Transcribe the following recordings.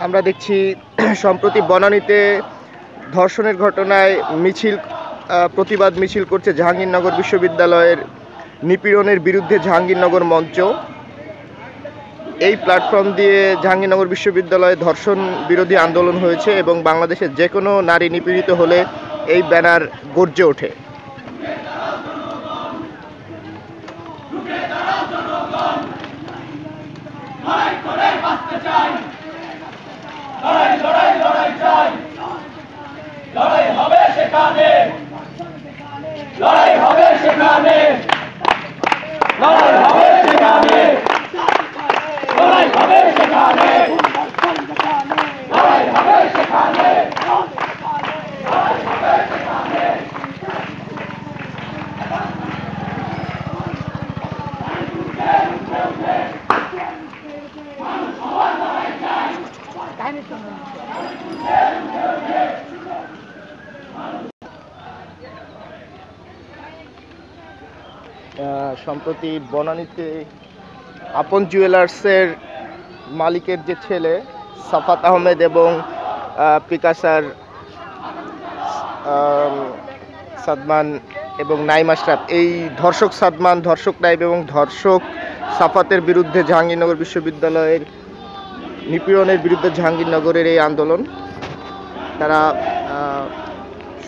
আমরা দেখছি, সম্প্রতি বনানীতে ধর্ষণের ঘটনায় মিছিল প্রতিবাদ মিছিল করছে জাহাঙ্গীরনগর বিশ্ববিদ্যালয়ের নিপীড়নের বিরুদ্ধে জাহাঙ্গীরনগর মঞ্চ। এই প্ল্যাটফর্ম দিয়ে জাহাঙ্গীরনগর বিশ্ববিদ্যালয়ে ধর্ষণ বিরোধী আন্দোলন হয়েছে এবং বাংলাদেশের যে কোনো নারী নিপীড়িত হলে এই ব্যানার গর্জে ওঠে লড়াই হবে সেখানে লড়াই হবে সেখানে লড়াই হবে সেখানে লড়াই হবে সেখানে লড়াই হবে সেখানে আহ, সম্প্রতি বনানীতে আপন জুয়েলার্সের মালিকের যে ছেলে সাফাত আহমেদ এবং পিকাসার সাদমান এবং নাইম আশরাফ, এই ধর্ষক সাদমান, ধর্ষক নাইব এবং ধর্ষক সাফাতের বিরুদ্ধে জাহাঙ্গীরনগর বিশ্ববিদ্যালয়ের নিপীড়নের বিরুদ্ধে জাহাঙ্গীরনগরের এই আন্দোলন তারা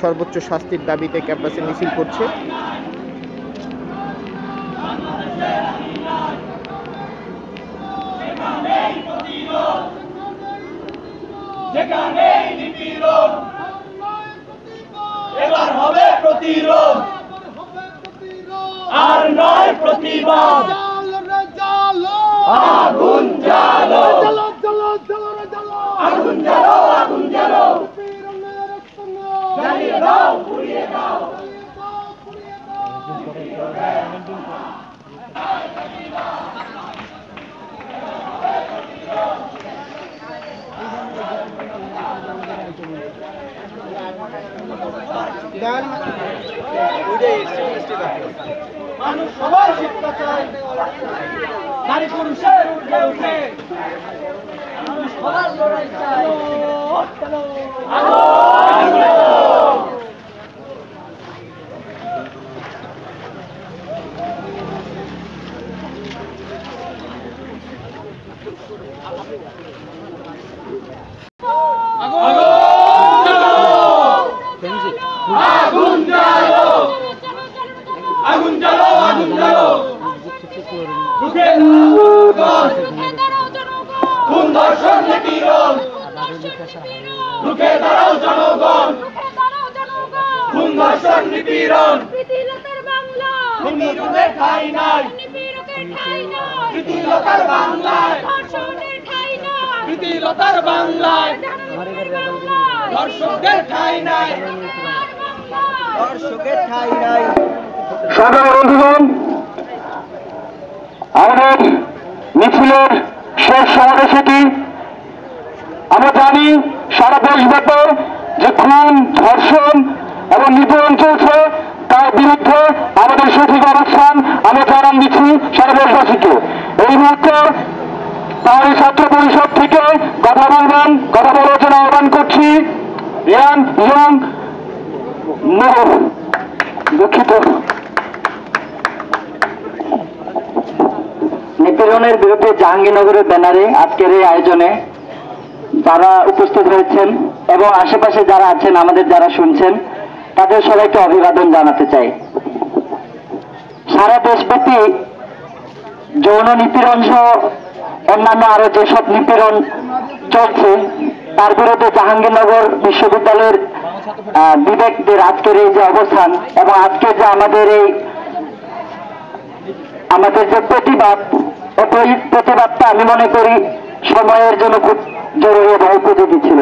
সর্বোচ্চ শাস্তির দাবিতে ক্যাম্পাসে মিছিল করছে। এবার হবে প্রতিরোধ আর নয় প্রতিবাদ আগুন দাও। পুড়িয়ে দাও মানুষ সবাই শিক্ষা চায় নারী পুরুষের উঠে উঠে মানুষ সবার লড়াই চায় রুখে দাঁড়াও জনগণ খুন ধর্ষণ নিপীড়ন ঠাই নাই বাংলায় প্রীতিলতার বাংলায়। দর্শকদের ঠাই নাই। দর্শকের ঠাই নাই। আমাদের মিছিলের শেষ সমাবেশ এটি আমরা জানি সারা দেশব্যাপী যে খুন, ধর্ষণ এবং নিপীড়ন চলছে, তার বিরুদ্ধে আমাদের সঠিক অবস্থান আমরা জানান দিচ্ছি সারা দেশবাসীকে। এই মুহূর্তে পাহাড়ি ছাত্র পরিষদ থেকে কথা বলবেন, কথা বলার জন্য আহ্বান করছি। দুঃখিত। নিপীড়নের বিরুদ্ধে জাহাঙ্গীরনগরের ব্যানারে আজকের এই আয়োজনে যারা উপস্থিত হয়েছেন এবং আশেপাশে যারা আছেন, আমাদের যারা শুনছেন, তাদের সবাইকে অভিবাদন জানাতে চাই। সারা দেশব্যাপী যৌন নিপীড়ন সহ অন্যান্য আরও যেসব নিপীড়ন চলছে, তার বিরুদ্ধে জাহাঙ্গীরনগর বিশ্ববিদ্যালয়ের বিবেকদের আজকের এই যে অবস্থান এবং আজকে যে আমাদের এই, আমাদের যে প্রতিবাদ প্রতিবাদটা আমি মনে করি সময়ের জন্য খুব জরুরি এবং উপযোগী ছিল।